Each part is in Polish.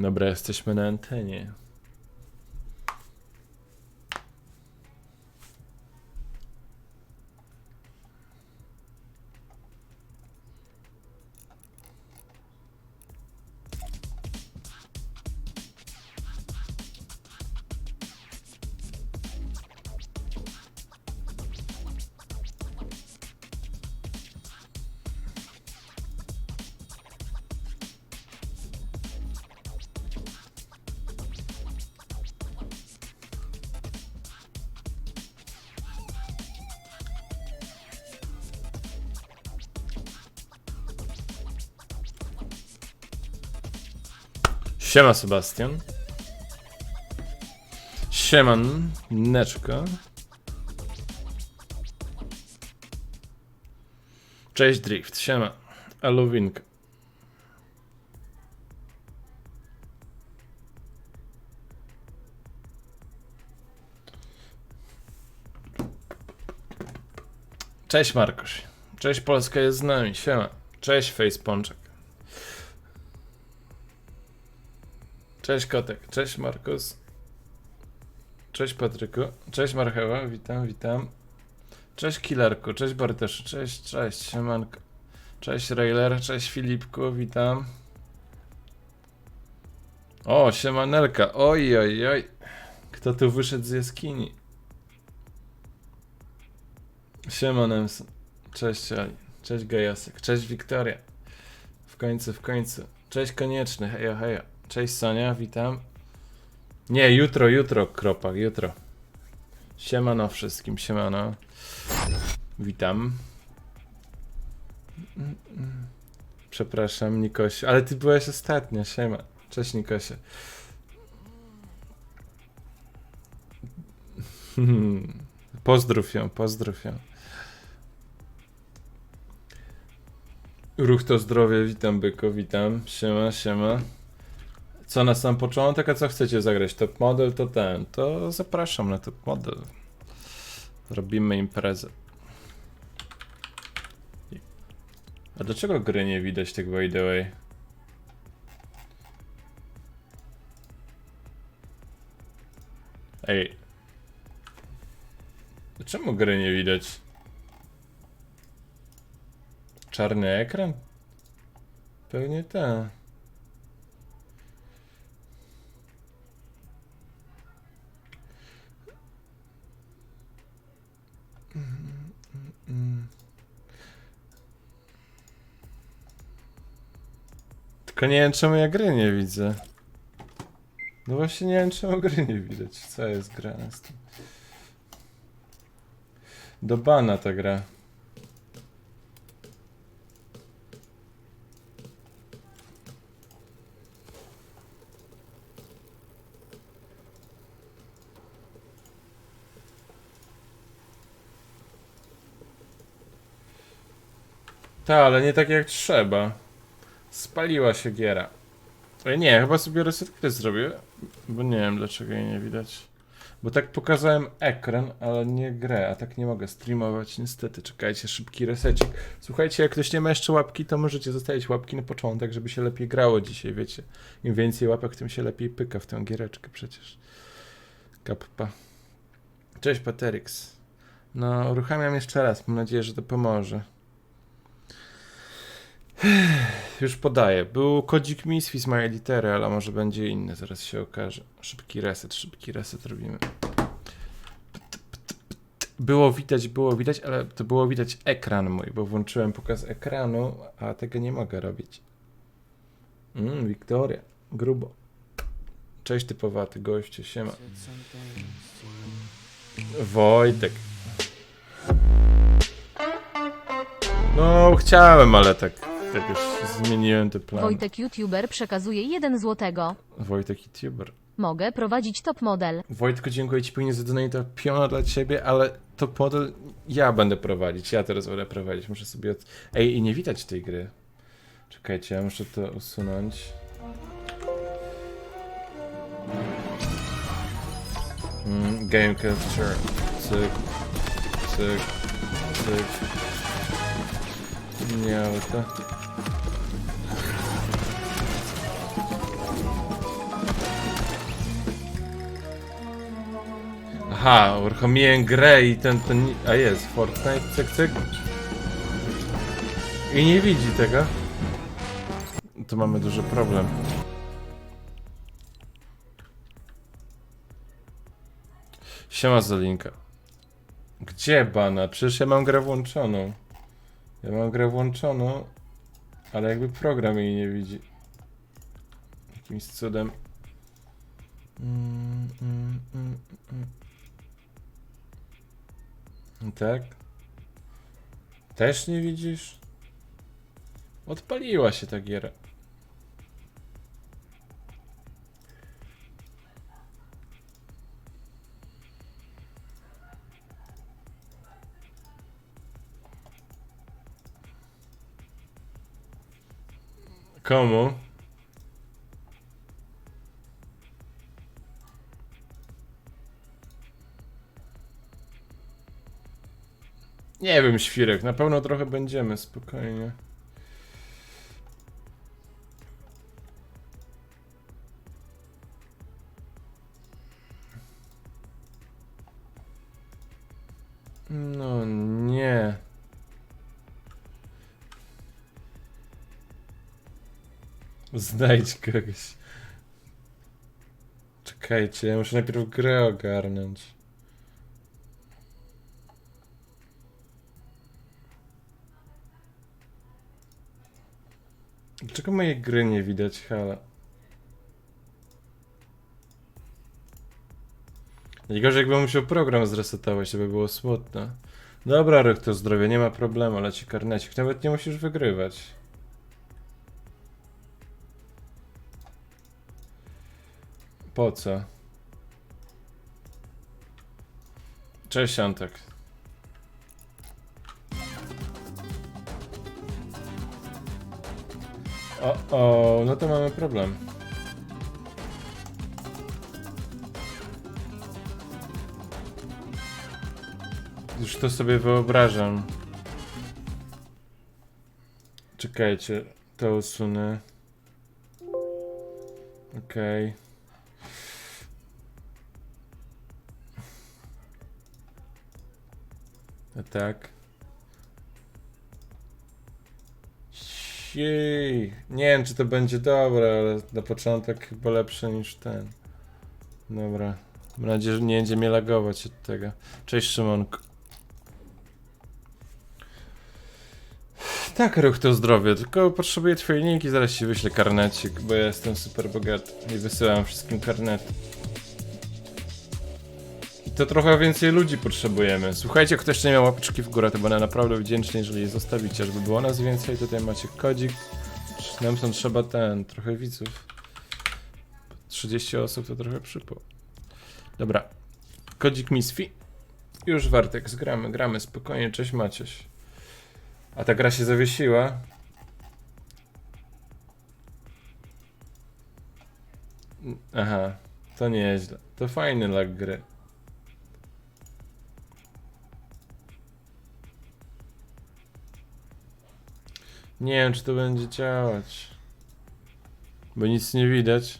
Dobra, jesteśmy na antenie. Siema Sebastian. Sieman, Neczko. Cześć Drift, siema. Aluwinka. Cześć Markoś. Cześć Polska jest z nami, siema. Cześć Facepączek. Cześć Kotek, cześć Markus. Cześć Patryku, cześć Marchewa, witam, witam. Cześć Killerku, cześć Barteszu, cześć, cześć, siemanko. Cześć Railer, cześć Filipku, witam. O, siemanelka, oj, oj, oj. Kto tu wyszedł z jaskini? Siema Nemson, cześć Ali, cześć Gajasek, cześć Wiktoria. W końcu, w końcu. Cześć Konieczny, hejo, hejo. Cześć Sonia, witam. Nie, jutro, jutro, kropak, jutro. Siemano wszystkim, siemano. Witam. Przepraszam, Nikosie, ale ty byłaś ostatnia, siema. Cześć Nikosie. Pozdrów ją, pozdrów ją. Ruch to zdrowie, witam byko, witam. Siema, siema. Co na sam początek, a co chcecie zagrać? Top model to ten. To zapraszam na top model. Robimy imprezę. A dlaczego gry nie widać tak by the way? Ej. Czemu gry nie widać? Czarny ekran? Pewnie tak. Tylko nie wiem czemu ja gry nie widzę. No właśnie nie wiem czemu gry nie widać. Co jest grane z tym? Do bana ta gra. Ta, ale nie tak jak trzeba. Spaliła się giera. Ej, nie, chyba sobie reset gry zrobię, bo nie wiem dlaczego jej nie widać. Bo tak pokazałem ekran, ale nie grę, a tak nie mogę streamować niestety. Czekajcie, szybki resecik. Słuchajcie, jak ktoś nie ma jeszcze łapki, to możecie zostawić łapki na początek, żeby się lepiej grało dzisiaj, wiecie. Im więcej łapek, tym się lepiej pyka w tę giereczkę przecież. Kappa. Cześć Paterix. No, uruchamiam jeszcze raz, mam nadzieję, że to pomoże. Już podaję. Był kodzik Misfis moje litery, ale może będzie inny, zaraz się okaże. Szybki reset, szybki reset robimy. Było widać, było widać, ale to było widać ekran mój, bo włączyłem pokaz ekranu, a tego nie mogę robić. Mmm, Wiktoria, grubo. Cześć typowaty goście, siema. Wojtek. No, chciałem, ale tak, tak już zmieniłem te plany. Wojtek YouTuber przekazuje 1 złotego. Wojtek YouTuber. Mogę prowadzić top model. Wojtku, dziękuję Ci pięknie za donate piona dla Ciebie, ale to model ja będę prowadzić, ja teraz będę prowadzić, muszę sobie od... Ej, i nie widać tej gry. Czekajcie, ja muszę to usunąć. Mm, game capture. Cyk, cyk, cyk. Nie, ale to... Aha, uruchomiłem grę i ten, ten... A jest, Fortnite, cyk, cyk. I nie widzi tego. Tu mamy duży problem. Siema Zolinka. Gdzie bana? Przecież ja mam grę włączoną. Ja mam grę włączoną, ale jakby program jej nie widzi. Jakimś cudem. Mm, mm, mm, mm. Tak? Też nie widzisz? Odpaliła się ta giera. Komu? Nie wiem, świrek, na pewno trochę będziemy, spokojnie. No nie. Znajdź kogoś. Czekajcie, ja muszę najpierw grę ogarnąć. Dlaczego mojej gry nie widać, hala? Najgorzej jakbym musiał program zresetować, to by było smutne. Dobra, ruch to zdrowie, nie ma problemu, leci karnecik. Nawet nie musisz wygrywać. Po co? Cześć, Antek. O, o, no to mamy problem. Już to sobie wyobrażam. Czekajcie, to usunę. Okej. A tak. Jej. Nie wiem, czy to będzie dobre, ale na początek chyba lepsze niż ten. Dobra. Mam nadzieję, że nie będzie mnie lagować od tego. Cześć Szymonku. Tak, ruch to zdrowie, tylko potrzebuję twojej linki, zaraz ci wyślę karnecik, bo ja jestem super bogaty i wysyłam wszystkim karnety. To trochę więcej ludzi potrzebujemy. Słuchajcie, kto jeszcze nie miał łapeczki w górę, to będę naprawdę wdzięczny, jeżeli je zostawicie, żeby było nas więcej. Tutaj macie kodzik. Nam są trzeba ten, trochę widzów. 30 osób to trochę przypał. Dobra. Kodzik Misfi. Już Wartek, zgramy, gramy spokojnie, cześć Macieś. A ta gra się zawiesiła. Aha, to nieźle. To fajny lag gry. Nie wiem, czy to będzie działać. Bo nic nie widać.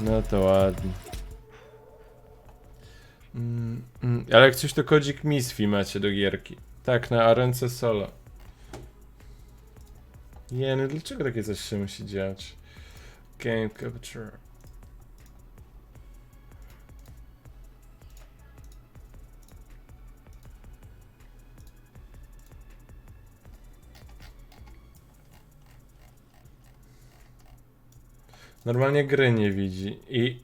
No to ładnie. Mm, mm, ale jak coś to kodzik Misfi macie do gierki. Tak, na Arence Solo. Nie, no dlaczego takie coś się musi dziać? Game Capture. Normalnie gry nie widzi i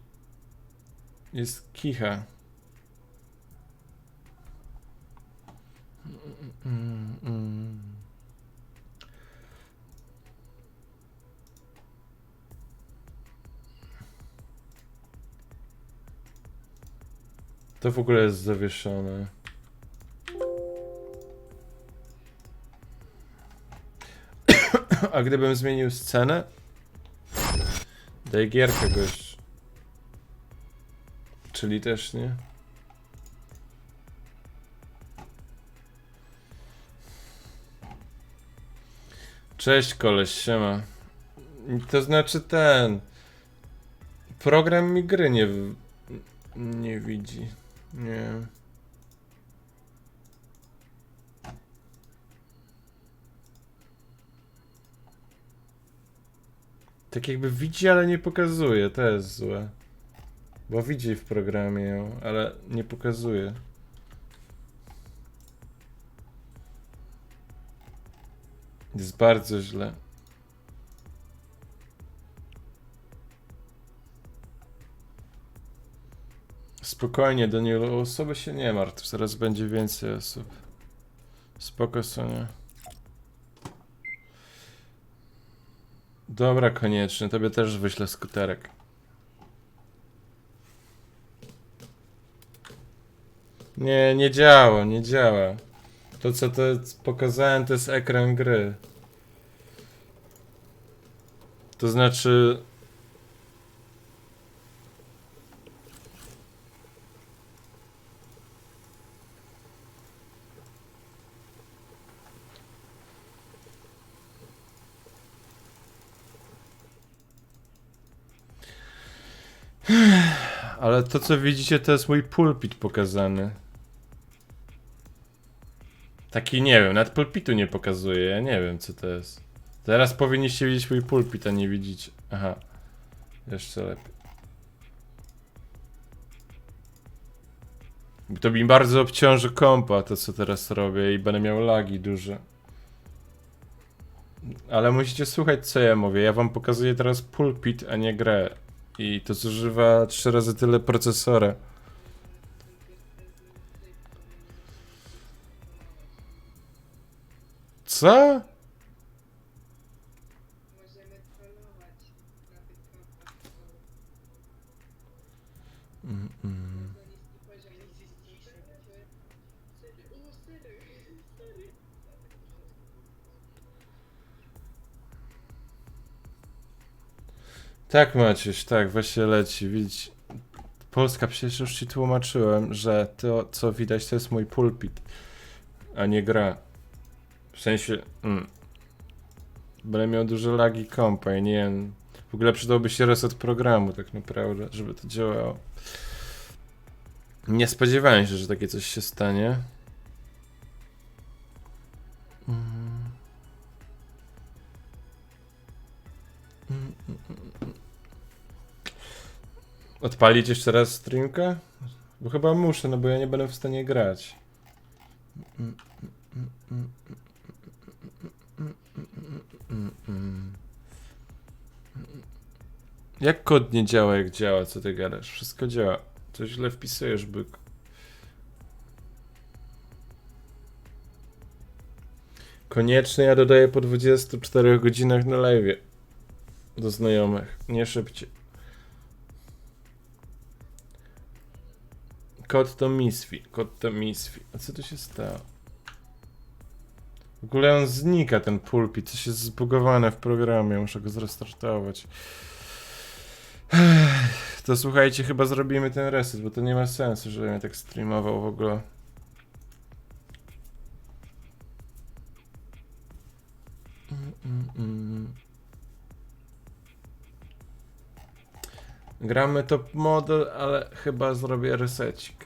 jest kicha. To w ogóle jest zawieszone. A gdybym zmienił scenę? Daj gierkę gość. Czyli też nie? Cześć koleś, siema. To znaczy ten... Program mi gry nie, nie widzi. Nie. Tak jakby widzi, ale nie pokazuje. To jest złe. Bo widzi w programie ją, ale nie pokazuje. Jest bardzo źle. Spokojnie, Danielu, o osoby się nie martw, zaraz będzie więcej osób. Spoko, Sonia. Dobra, koniecznie, tobie też wyślę skuterek. Nie, nie działa, nie działa. To co to pokazałem to jest ekran gry. To znaczy Ale to co widzicie to jest mój pulpit pokazany. Taki nie wiem, nawet pulpitu nie pokazuje, ja nie wiem co to jest. Teraz powinniście widzieć mój pulpit, a nie widzicie. Aha. Jeszcze lepiej. To mi bardzo obciąży kompa to co teraz robię i będę miał lagi duże. Ale musicie słuchać co ja mówię. Ja wam pokazuję teraz pulpit, a nie grę. I to zużywa trzy razy tyle procesora. Co? Mm, mm. Tak Maciuś, tak, właśnie leci. Widz... Polska, przecież już ci tłumaczyłem, że to co widać to jest mój pulpit, a nie gra. W sensie... Mm. Będę miał duże lagi kompa i nie wiem... W ogóle przydałby się reset programu tak naprawdę, żeby to działało. Nie spodziewałem się, że takie coś się stanie. Mm, mm, mm, mm. Odpalić jeszcze raz streamkę? Bo chyba muszę, no bo ja nie będę w stanie grać. Jak kod nie działa, jak działa? Co ty gadasz? Wszystko działa. Coś źle wpisujesz, byk. Koniecznie ja dodaję po 24 godzinach na live. Do znajomych. Nie szybciej. Kod to Misfi. Kod to Misfi. A co tu się stało? W ogóle on znika, ten pulpit. Coś jest zbugowane w programie. Muszę go zrestartować. To słuchajcie, chyba zrobimy ten reset, bo to nie ma sensu, żebym ja tak streamował w ogóle. Gramy top model, ale chyba zrobię resecik.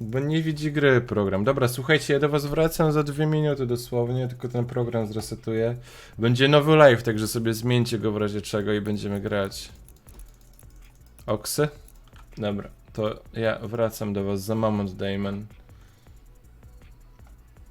Bo nie widzi gry program. Dobra, słuchajcie, ja do was wracam za dwie minuty dosłownie, tylko ten program zresetuję. Będzie nowy live, także sobie zmieńcie go w razie czego i będziemy grać. Oksy? Dobra, to ja wracam do was za moment, Damon.